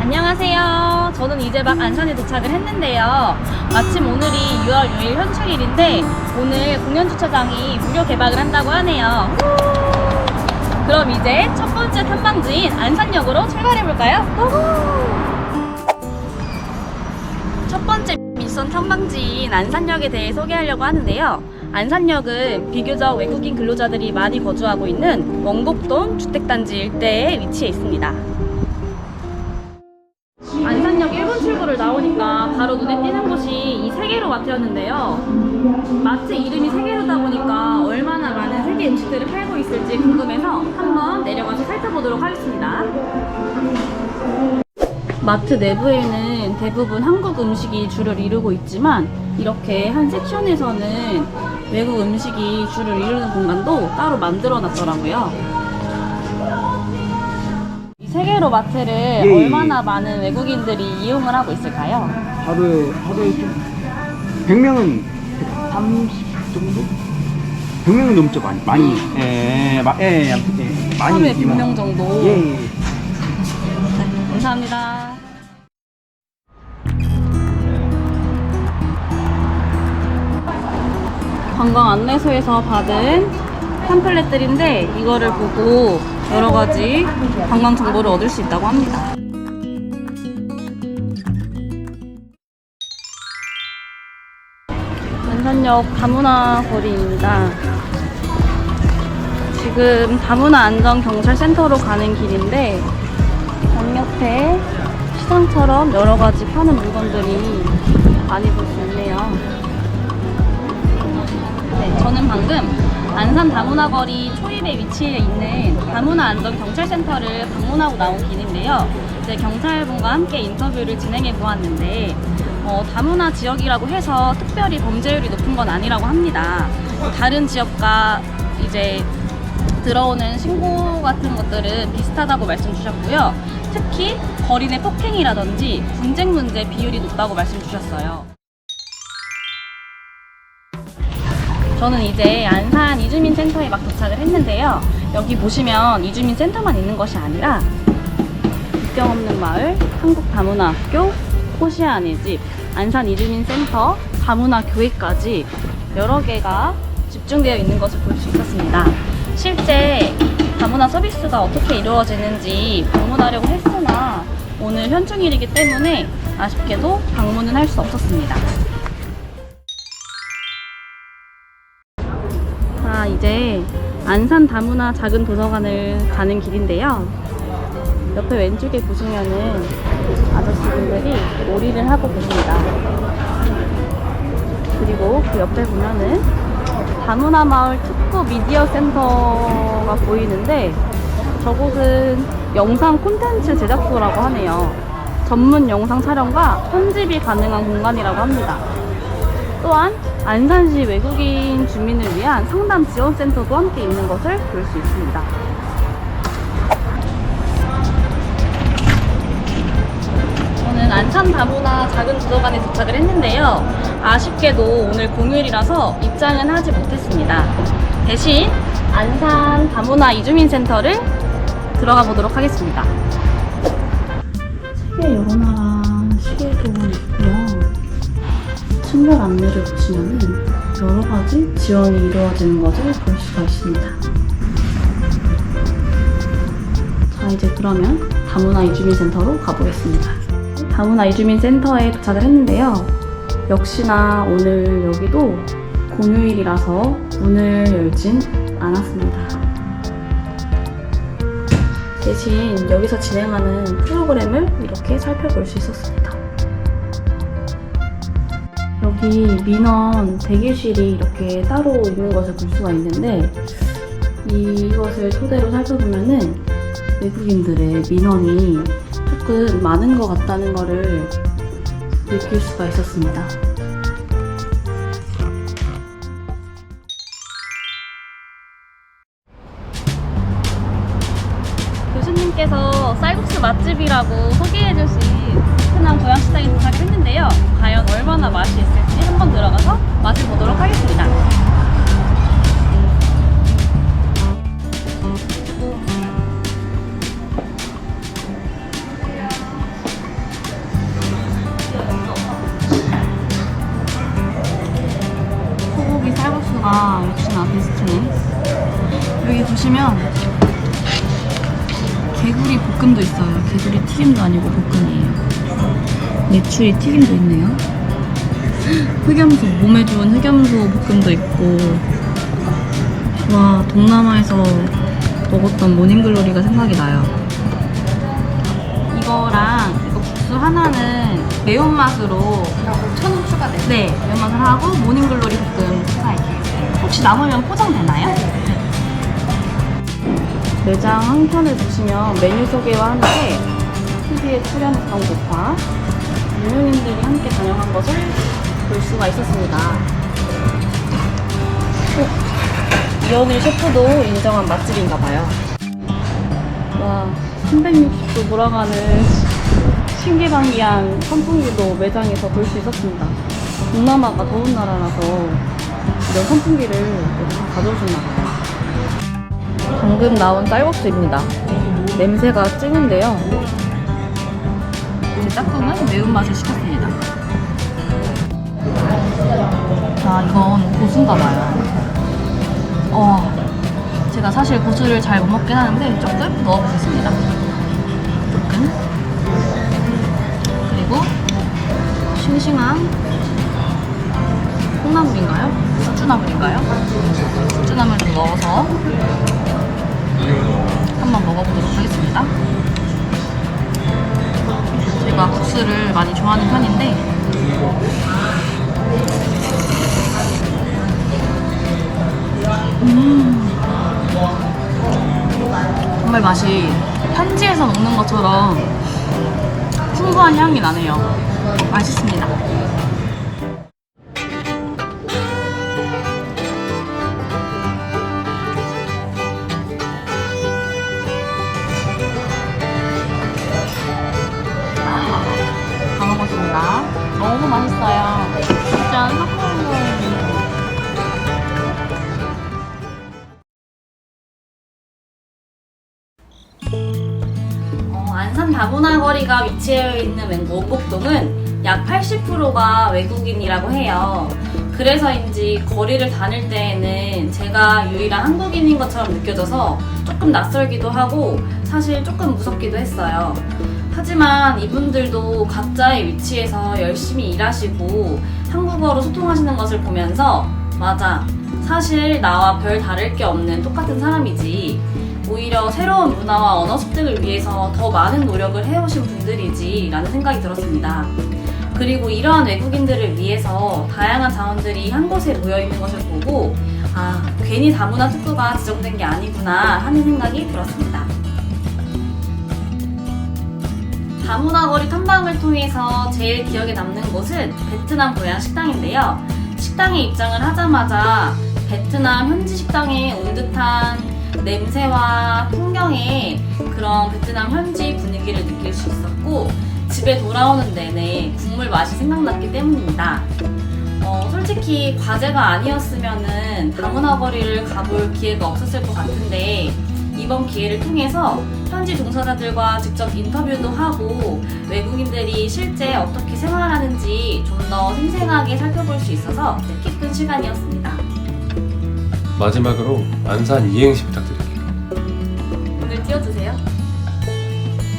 안녕하세요. 저는 이제 막 안산에 도착을 했는데요. 마침 오늘이 6월 6일 현충일인데 오늘 공연 주차장이 무료 개방을 한다고 하네요. 그럼 이제 첫 번째 탐방지인 안산역으로 출발해 볼까요? 첫 번째 미션 탐방지인 안산역에 대해 소개하려고 하는데요. 안산역은 비교적 외국인 근로자들이 많이 거주하고 있는 원곡동 주택단지 일대에 위치해 있습니다. 출구를 나오니까 바로 눈에 띄는 곳이 이 세계로 마트였는데요. 마트 이름이 세계로다 보니까 얼마나 많은 세계 음식들을 팔고 있을지 궁금해서 한번 내려가서 살펴보도록 하겠습니다. 마트 내부에는 대부분 한국 음식이 주를 이루고 있지만 이렇게 한 섹션에서는 외국 음식이 주를 이루는 공간도 따로 만들어 놨더라고요. 이 세계로 마트를 예. 얼마나 많은 외국인들이 이용을 하고 있을까요? 하루에 하루에 좀 100명은 130 정도? 100명은 넘죠 많이 많이 예, 마, 예, 예, 예, 많이 하루에 이용. 100명 정도. 예, 예. 감사합니다. 관광 안내소에서 받은 팜플렛들인데 이거를 보고 여러 가지 관광 정보를 얻을 수 있다고 합니다. 안산역 다문화 거리입니다. 지금 다문화 안전 경찰센터로 가는 길인데 양옆에 시장처럼 여러 가지 파는 물건들이 많이 볼 수 있네요. 네, 저는 방금 안산 다문화 거리 초입에 위치해 있는 다문화 안전 경찰센터를 방문하고 나온 길인데요. 이제 경찰분과 함께 인터뷰를 진행해 보았는데 어, 다문화 지역이라고 해서 특별히 범죄율이 높은 건 아니라고 합니다. 다른 지역과 이제 들어오는 신고 같은 것들은 비슷하다고 말씀 주셨고요. 특히 거리 내 폭행이라든지 분쟁 문제 비율이 높다고 말씀 주셨어요. 저는 이제 안산 이주민 센터에 막 도착을 했는데요. 여기 보시면 이주민 센터만 있는 것이 아니라 국경 없는 마을, 한국 다문화 학교, 호시아의 집, 안산 이주민 센터, 다문화 교회까지 여러 개가 집중되어 있는 것을 볼 수 있었습니다. 실제 다문화 서비스가 어떻게 이루어지는지 방문하려고 했으나 오늘 현충일이기 때문에 아쉽게도 방문은 할 수 없었습니다. 이제 안산 다문화 작은 도서관을 가는 길인데요. 옆에 왼쪽에 보시면은 아저씨분들이 놀이를 하고 계십니다. 그리고 그 옆에 보면은 다문화 마을 축구 미디어 센터가 보이는데 저곳은 영상 콘텐츠 제작소라고 하네요. 전문 영상 촬영과 편집이 가능한 공간이라고 합니다. 또한 안산시 외국인 주민을 위한 상담 지원센터도 함께 있는 것을 볼 수 있습니다. 저는 안산 다문화 작은 도서관에 도착을 했는데요. 아쉽게도 오늘 공휴일이라서 입장은 하지 못했습니다. 대신 안산 다문화 이주민센터를 들어가 보도록 하겠습니다. 세계 여러 나라 층별 안내를 보시면 여러 가지 지원이 이루어지는 것을 볼 수가 있습니다. 자, 이제 그러면 다문화 이주민센터로 가보겠습니다. 다문화 이주민센터에 도착을 했는데요. 역시나 오늘 여기도 공휴일이라서 문을 열진 않았습니다. 대신 여기서 진행하는 프로그램을 이렇게 살펴볼 수 있었습니다. 여기 민원 대기실이 이렇게 따로 있는 것을 볼 수가 있는데 이것을 토대로 살펴보면은 외국인들의 민원이 조금 많은 것 같다는 것을 느낄 수가 있었습니다. 교수님께서 쌀국수 맛집이라고 소개해주신 베트남 고향식당에 도착을 했는데요. 과연 얼마나 맛이 있을지 한번 들어가서 맛을 보도록 하겠습니다. 소고기 쌀국수가 역시나 베스트네. 여기 보시면 개구리 볶음도 있어요. 개구리 튀김도 아니고 볶음이에요. 메추리 튀김도 있네요. 흑염소, 몸에 좋은 흑염소 볶음도 있고. 와, 동남아에서 먹었던 모닝글로리가 생각이 나요. 이거랑 이거 국수 하나는 매운맛으로 천원 추가돼. 네, 매운맛을 하고 모닝글로리 볶음 추가할게요. 혹시 남으면 포장되나요? 매장 한편을 보시면 메뉴 소개와 함께 TV에 출연했던 곳과 유명인들이 함께 다녀간 것을 볼 수가 있었습니다. 어, 이현일 셰프도 인정한 맛집인가 봐요. 와, 360도 돌아가는 신기방기한 선풍기도 매장에서 볼 수 있었습니다. 동남아가 더운 나라라서 이런 선풍기를 여기서 가져오셨나 봐요. 방금 나온 쌀국수입니다. 냄새가 찌는데요. 제 짝꿍은 매운맛을 시켰습니다. 자, 이건 고수인가 봐요. 어, 제가 사실 고수를 잘 못 먹긴 하는데 조금 넣어보겠습니다. 조금. 그리고 싱싱한 콩나물인가요? 수주나물인가요? 수주나물을 넣어서 한번 먹어보도록 하겠습니다. 제가 국수를 많이 좋아하는 편인데 음, 정말 맛이 현지에서 먹는 것처럼 풍부한 향이 나네요. 맛있습니다. 다 어, 안산 다문화 거리가 위치해 있는 웬- 원곡동은 약 80%가 외국인이라고 해요. 그래서인지 거리를 다닐 때에는 제가 유일한 한국인인 것처럼 느껴져서 조금 낯설기도 하고 사실 조금 무섭기도 했어요. 하지만 이분들도 각자의 위치에서 열심히 일하시고 한국어로 소통하시는 것을 보면서 맞아. 사실 나와 별 다를 게 없는 똑같은 사람이지. 오히려 새로운 문화와 언어 습득을 위해서 더 많은 노력을 해오신 분들이지 라는 생각이 들었습니다. 그리고 이러한 외국인들을 위해서 다양한 자원들이 한 곳에 모여 있는 것을 보고 아, 괜히 다문화 특구가 지정된 게 아니구나 하는 생각이 들었습니다. 다문화 거리 탐방을 통해서 제일 기억에 남는 곳은 베트남 고향 식당인데요. 식당에 입장을 하자마자 베트남 현지 식당에 온 듯한 냄새와 풍경에 그런 베트남 현지 분위기를 느낄 수 있었고 집에 돌아오는 내내 국물 맛이 생각났기 때문입니다. 어, 솔직히 과제가 아니었으면은 다문화 거리를 가볼 기회가 없었을 것 같은데 이번 기회를 통해서 현지 종사자들과 직접 인터뷰도 하고 외국인들이 실제 어떻게 생활하는지 좀 더 생생하게 살펴볼 수 있어서 뜻깊은 시간이었습니다. 마지막으로 안산 이행시 부탁드릴게요. 오늘 띄워주세요.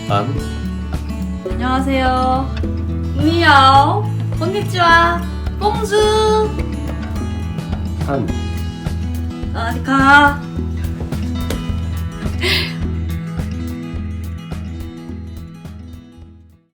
안, 안녕하세요. 니하오. 곤니치와. 뽕주. 산, 아니카.